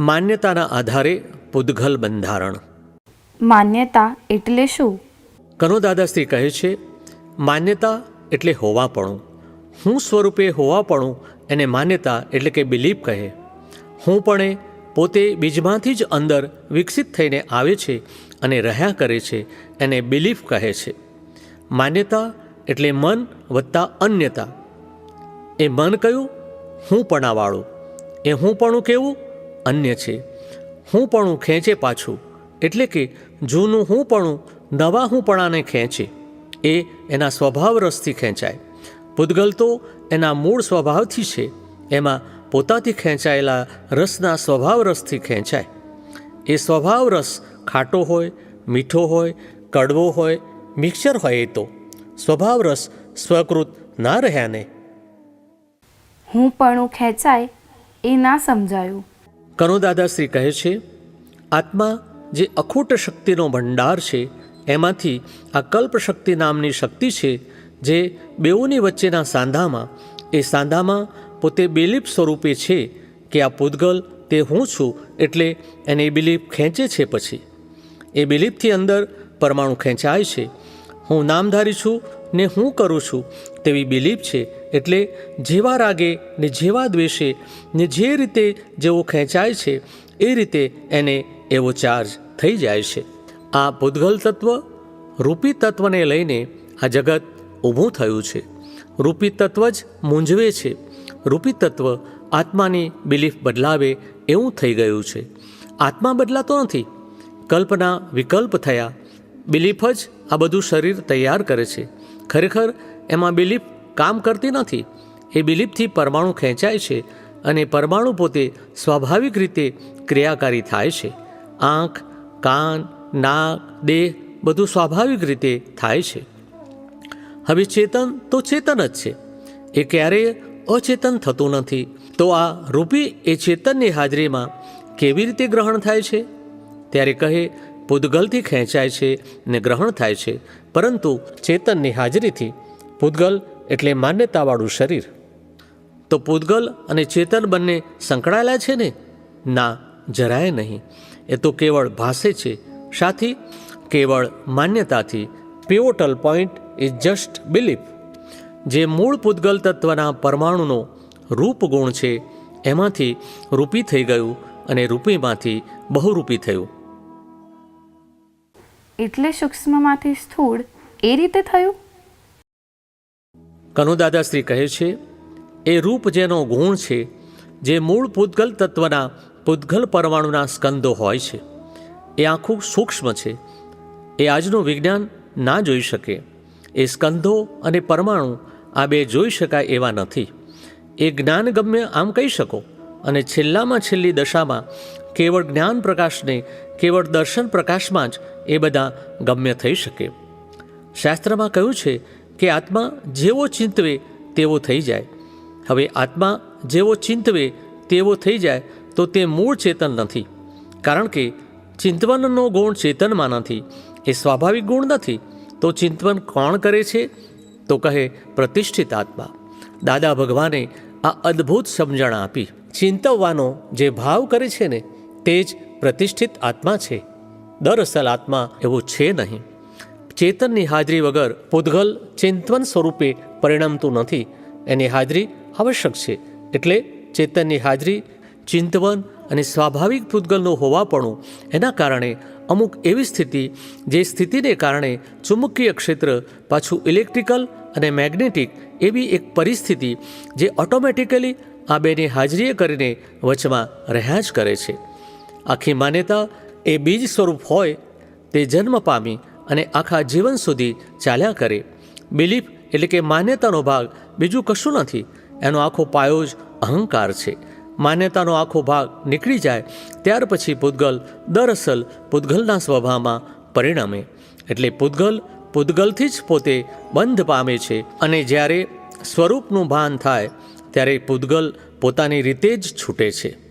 માન્યતાના આધારે પૂદગલ બંધારણ. માન્યતા એટલે શું? કનો દાદાશ્રી કહે છે માન્યતા એટલે હોવાપણું. હું સ્વરૂપે હોવાપણું એને માન્યતા એટલે કે બિલીફ કહે. હું પણ પોતે બીજમાંથી જ અંદર વિકસિત થઈને આવે છે અને રહ્યા કરે છે એને બિલીફ કહે છે. માન્યતા એટલે મન વત્તા અન્યતા. એ મન કયું? હું પણાવાળું. એ હું પણું કેવું? અન્ય છે. હું પણ ખેંચે પાછું, એટલે કે જૂનું હું પણું, નવા હું પણાને ખેંચે. એ એના સ્વભાવ રસથી ખેંચાય. પૂદગલ તો એના મૂળ સ્વભાવથી છે, એમાં પોતાથી ખેંચાયેલા રસના સ્વભાવ રસથી ખેંચાય. એ સ્વભાવ રસ ખાટો હોય, મીઠો હોય, કડવો હોય, મિક્સર હોય એ તો. સ્વભાવ રસ સ્વકૃત ના રહ્યા ને. હું પણ ખેંચાય એ ના સમજાયું. કનો દાદાશ્રી કહે છે, આત્મા જે અખૂટ શક્તિનો ભંડાર છે, એમાંથી આ કલ્પ શક્તિ નામની શક્તિ છે, જે બેઉની વચ્ચેના સાંધામાં, એ સાંધામાં પોતે બિલીપ સ્વરૂપે છે કે આ પૂતગલ તે હું છું એટલે એને એ બિલીફ ખેંચે છે પછી. એ બિલીપથી અંદર પરમાણુ ખેંચાય છે. હું નામધારી છું ને હું કરું છું તેવી બિલીફ છે. એટલે જેવા રાગે ને જેવા દ્વેષે ને જે રીતે જેવો ખેંચાય છે, એ રીતે એને એવો ચાર્જ થઈ જાય છે. આ ભૂતગલ તત્વ રૂપી તત્વને લઈને આ જગત ઊભું થયું છે. રૂપી તત્વ જ મૂંઝવે છે. રૂપી તત્વ આત્માની બિલીફ બદલાવે એવું થઈ ગયું છે. આત્મા બદલાતો નથી. કલ્પના વિકલ્પ થયા બિલીફ જ આ બધું શરીર તૈયાર કરે છે. ખરેખર, એમાં બિલીફ કામ કરતી નથી. એ બિલીફથી પરમાણુ ખેંચાય છે અને પરમાણુ પોતે સ્વાભાવિક રીતે ક્રિયાકારી થાય છે. આંખ, કાન, નાક, દેહ બધું સ્વાભાવિક રીતે થાય છે. હવે ચેતન તો ચેતન જ છે. એ ક્યારેય અચેતન થતું નથી. તો આ રૂપી એ ચેતનની હાજરીમાં કેવી રીતે ગ્રહણ થાય છે? ત્યારે કહે પૂદગલથી ખેંચાય છે ને ગ્રહણ થાય છે. પરંતુ ચેતનની હાજરીથી પૂદગલ એટલે માન્યતાવાળું શરીર. તો પૂદગલ અને ચેતન બંને સંકળાયેલા છે ને? ના, જરાય નહીં. એ તો કેવળ ભાષે છે. સાથી, કેવળ માન્યતાથી. Pivotal point is just belief જે મૂળ પૂદગલ તત્વના પરમાણુનો રૂપ ગુણ છે. એમાંથી રૂપી થઈ ગયું અને રૂપીમાંથી બહુરૂપી થયું. એટલે સૂક્ષ્મમાંથી સ્થૂળ એ રીતે થયું? કનુદાદાશ્રી કહે છે, એ રૂપ જેનો ગુણ છે, જે મૂળ પૂતગલ તત્વના પૂતગલ પરમાણુના સ્કંદો હોય છે, એ આખું સૂક્ષ્મ છે. એ આજનું વિજ્ઞાન ના જોઈ શકે. એ સ્કંદો અને પરમાણુ આ બે જોઈ શકાય એવા નથી. એ જ્ઞાન ગમ્ય આમ કહી શકો. અને છેલ્લામાં છેલ્લી દશામાં કેવળ જ્ઞાન પ્રકાશને કેવળ દર્શન પ્રકાશમાં જ એ બધા ગમ્ય થઈ શકે. શાસ્ત્રમાં કહ્યું છે કે આત્મા જેવો ચિંતવે તેવો થઈ જાય. હવે આત્મા જેવો ચિંતવે તેવો થઈ જાય તો તે મૂળ ચેતન નથી. કારણ કે ચિંતવનનો ગુણ ચેતનમાં નથી. એ સ્વાભાવિક ગુણ નથી. તો ચિંતવન કોણ કરે છે? તો કહે પ્રતિષ્ઠિત આત્મા. દાદા ભગવાને આ અદ્ભુત સમજણ આપી. ચિંતવવાનો જે ભાવ કરે છે ને, તે જ પ્રતિષ્ઠિત આત્મા છે. દરઅસલ આત્મા એવો છે નહીં. ચેતનની હાજરી વગર પૂદગલ ચિંતવન સ્વરૂપે પરિણમતું નથી. એની હાજરી આવશ્યક છે. એટલે ચેતનની હાજરી, ચિંતવન અને સ્વાભાવિક પૂદગલનું હોવાપણું એના કારણે અમુક એવી સ્થિતિ જે સ્થિતિને કારણે ચુંબકીય ક્ષેત્ર, પાછું ઇલેક્ટ્રિકલ અને મેગ્નેટિક એવી એક પરિસ્થિતિ જે ઓટોમેટિકલી આ બેની હાજરીએ કરીને વચમાં રહ્યા જ કરે છે. આખી માન્યતા એ બીજ સ્વરૂપ હોય તે જન્મ પામી અને આખા જીવન સુધી ચાલ્યા કરે. બિલીફ એટલે કે માન્યતાનો ભાગ બીજું કશું નથી. એનો આખો પાયો જ અહંકાર છે. માન્યતાનો આખો ભાગ નીકળી જાય ત્યાર પછી પૂતગલ દરઅસલ પૂતગલના સ્વભાવમાં પરિણમે. એટલે પૂતગલ પૂતગલથી જ પોતે બંધ પામે છે અને જ્યારે સ્વરૂપનું ભાન થાય, ત્યારે પૂતગલ પોતાની રીતે જ છૂટે છે.